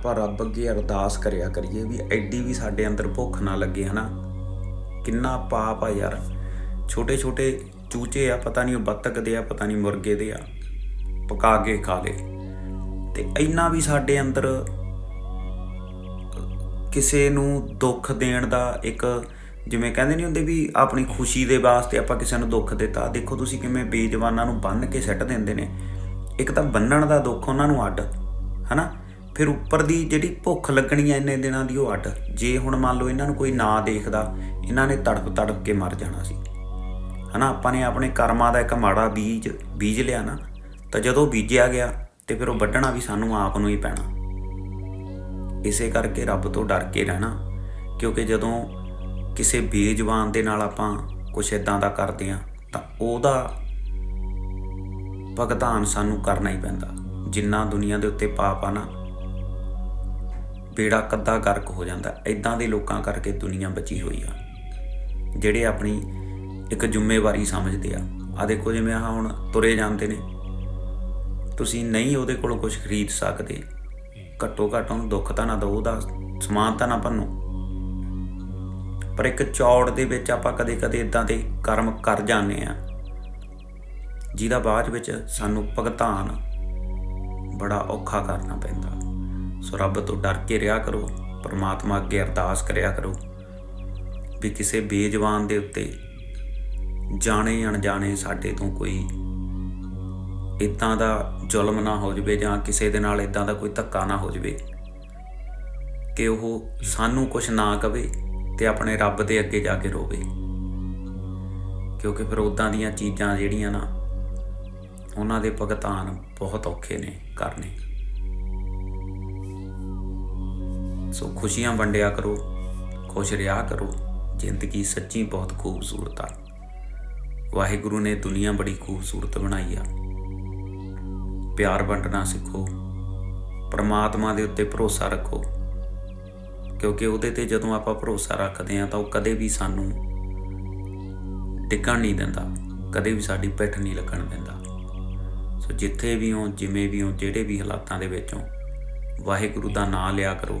ਆਪਾਂ ਰੱਬ ਅੱਗੇ ਅਰਦਾਸ ਕਰਿਆ ਕਰੀਏ ਵੀ ਐਡੀ ਵੀ ਸਾਡੇ ਅੰਦਰ ਭੁੱਖ ਨਾ ਲੱਗੇ, ਹਨਾ? ਕਿੰਨਾ ਪਾਪ ਆ ਯਾਰ। ਛੋਟੇ ਛੋਟੇ ਚੂਚੇ ਆ, ਪਤਾ ਨਹੀਂ ਉਹ ਬੱਤਕ ਦੇ ਆ, ਪਤਾ ਨਹੀਂ ਮੁਰਗੇ ਦੇ ਆ, ਪਕਾ ਕੇ ਖਾ ਲੇ। ਤੇ ਇੰਨਾ ਵੀ ਸਾਡੇ ਅੰਦਰ ਕਿਸੇ ਨੂੰ ਦੁੱਖ ਦੇਣ ਦਾ ਇੱਕ ਜਿਵੇਂ ਕਹਿੰਦੇ ਨਹੀਂ ਹੁੰਦੇ ਵੀ ਆਪਣੀ ਖੁਸ਼ੀ ਦੇ ਵਾਸਤੇ ਆਪਾਂ ਕਿਸੇ ਨੂੰ ਦੁੱਖ ਦਿੱਤਾ। ਦੇਖੋ ਤੁਸੀਂ ਕਿਵੇਂ ਬੇਜਵਾਨਾਂ ਨੂੰ ਬੰਨ ਕੇ ਸੱਟ ਦਿੰਦੇ ਨੇ। ਇੱਕ ਤਾਂ ਬੰਨਣ ਦਾ ਦੁੱਖ ਉਹਨਾਂ ਨੂੰ ਅੱਡ, ਹਨਾ? ਫਿਰ ਉੱਪਰ ਦੀ ਜਿਹੜੀ ਭੁੱਖ ਲੱਗਣੀ ਐ ਇੰਨੇ ਦਿਨਾਂ ਦੀ ਉਹ ਅੱਡ। ਜੇ ਹੁਣ ਮੰਨ ਲਓ ਇਹਨਾਂ ਨੂੰ ਕੋਈ ਨਾ ਦੇਖਦਾ, ਇਹਨਾਂ ਨੇ ਤੜਪ ਤੜਪ ਕੇ ਮਰ ਜਾਣਾ ਸੀ। ਹਨਾ, ਆਪਾਂ ਨੇ ਆਪਣੇ ਕਰਮਾਂ ਦਾ ਇੱਕ ਮਾੜਾ ਬੀਜ ਬੀਜ ਲਿਆ ਨਾ, ਤਾਂ ਜਦੋਂ ਬੀਜਿਆ ਗਿਆ ਤੇ ਫਿਰ ਉਹ ਵੱਢਣਾ ਵੀ ਸਾਨੂੰ ਆਪ ਨੂੰ ਹੀ ਪੈਣਾ। ਇਸੇ ਕਰਕੇ ਰੱਬ ਤੋਂ ਡਰ ਕੇ ਰਹਿਣਾ, ਕਿਉਂਕਿ ਜਦੋਂ ਕਿਸੇ ਬੇਜ਼ਬਾਨ ਦੇ ਨਾਲ ਆਪਾਂ ਕੁਛ ਇਦਾਂ ਦਾ ਕਰਦੇ ਆ ਤਾਂ ਉਹਦਾ ਭੁਗਤਾਨ ਸਾਨੂੰ ਕਰਨਾ ਹੀ ਪੈਂਦਾ। ਜਿੰਨਾ ਦੁਨੀਆ ਦੇ ਉੱਤੇ ਪਾਪ ਆ ਨਾ ਬੇੜਾ ਕੱਦਾ ਗਰਕ ਹੋ ਜਾਂਦਾ। ਇਦਾਂ ਦੇ ਲੋਕਾਂ ਕਰਕੇ ਦੁਨੀਆ ਬਚੀ ਹੋਈ ਆ। ਜਿਹੜੇ ਆਪਣੀ ਇੱਕ ਜ਼ਿੰਮੇਵਾਰੀ ਸਮਝਦੇ ਆ। ਆ ਦੇਖੋ ਜਿਵੇਂ ਆ ਹੁਣ ਤੁਰੇ ਜਾਂਦੇ ਨੇ। ਤੁਸੀਂ ਨਹੀਂ ਉਹਦੇ ਕੋਲੋਂ ਕੁਝ ਖਰੀਦ ਸਕਦੇ। ਘੱਟੋ ਘੱਟ ਉਹਨੂੰ ਦੁੱਖ ਤਾਂ ਨਾ ਦਿਓ, ਉਹਦਾ ਸਮਾਨ ਤਾਂ ਨਾ ਭੰਨੋ। ਪਰ ਇੱਕ ਚੌੜ ਦੇ ਵਿੱਚ ਆਪਾਂ ਕਦੇ-ਕਦੇ ਇਦਾਂ ਦੇ ਕਰਮ ਕਰ ਜਾਂਦੇ ਆ। ਜਿਹਦਾ ਬਾਅਦ ਵਿੱਚ ਸਾਨੂੰ ਭੁਗਤਾਨ ਬੜਾ ਔਖਾ ਕਰਨਾ ਪੈਂਦਾ। ਸੋ ਰੱਬ ਤੋਂ ਡਰ ਕੇ ਰਿਹਾ ਕਰੋ, ਪਰਮਾਤਮਾ ਅੱਗੇ ਅਰਦਾਸ ਕਰਿਆ ਕਰੋ ਵੀ ਕਿਸੇ ਬੇਜਵਾਨ ਦੇ ਉੱਤੇ ਜਾਣੇ ਅਣਜਾਣੇ ਸਾਡੇ ਤੋਂ ਕੋਈ ਇਦਾਂ ਦਾ ਜ਼ੁਲਮ ਨਾ ਹੋ ਜਵੇ ਜਾਂ ਕਿਸੇ ਦੇ ਨਾਲ ਇਦਾਂ ਦਾ ਕੋਈ ਧੱਕਾ ਨਾ ਹੋ ਜਵੇ ਕਿ ਉਹ ਸਾਨੂੰ ਕੁਝ ਨਾ ਕਵੇ ਤੇ ਆਪਣੇ ਰੱਬ ਦੇ ਅੱਗੇ ਜਾ ਕੇ ਰੋਵੇ। ਕਿਉਂਕਿ ਫਿਰ ਉਦਾਂ ਦੀਆਂ ਚੀਜ਼ਾਂ ਜਿਹੜੀਆਂ ਨਾ, ਉਹਨਾਂ ਦੇ ਭੁਗਤਾਨ ਬਹੁਤ ਔਖੇ ਨੇ, ਕਰਨੇ। ਸੋ ਖੁਸ਼ੀਆਂ ਵੰਡਿਆ ਕਰੋ, ਖੁਸ਼ ਰਿਹਾ ਕਰੋ, ਜ਼ਿੰਦਗੀ ਸੱਚੀ ਬਹੁਤ ਖੂਬਸੂਰਤ ਆ। ਵਾਹਿਗੁਰੂ ਨੇ ਦੁਨੀਆ ਬੜੀ ਖੂਬਸੂਰਤ ਬਣਾਈ ਆ। ਪਿਆਰ ਵੰਡਣਾ ਸਿੱਖੋ, ਪਰਮਾਤਮਾ ਦੇ ਉੱਤੇ ਭਰੋਸਾ ਰੱਖੋ, ਕਿਉਂਕਿ ਉਹਦੇ ਤੇ ਜਦੋਂ ਆਪਾਂ ਭਰੋਸਾ ਰੱਖਦੇ ਆ ਤਾਂ ਉਹ ਕਦੇ ਵੀ ਸਾਨੂੰ ਟਿਕਣ ਨਹੀਂ ਦਿੰਦਾ, ਕਦੇ ਵੀ ਸਾਡੀ ਪਿੱਠ ਨਹੀਂ ਲੱਗਣ ਦਿੰਦਾ। ਸੋ ਜਿੱਥੇ ਵੀ ਹੋ, ਜਿਵੇਂ ਵੀ ਹੋ, ਜਿਹੜੇ ਵੀ ਹਾਲਾਤਾਂ ਦੇ ਵਿੱਚ ਹੋ, ਵਾਹਿਗੁਰੂ ਦਾ ਨਾਮ ਲਿਆ ਕਰੋ।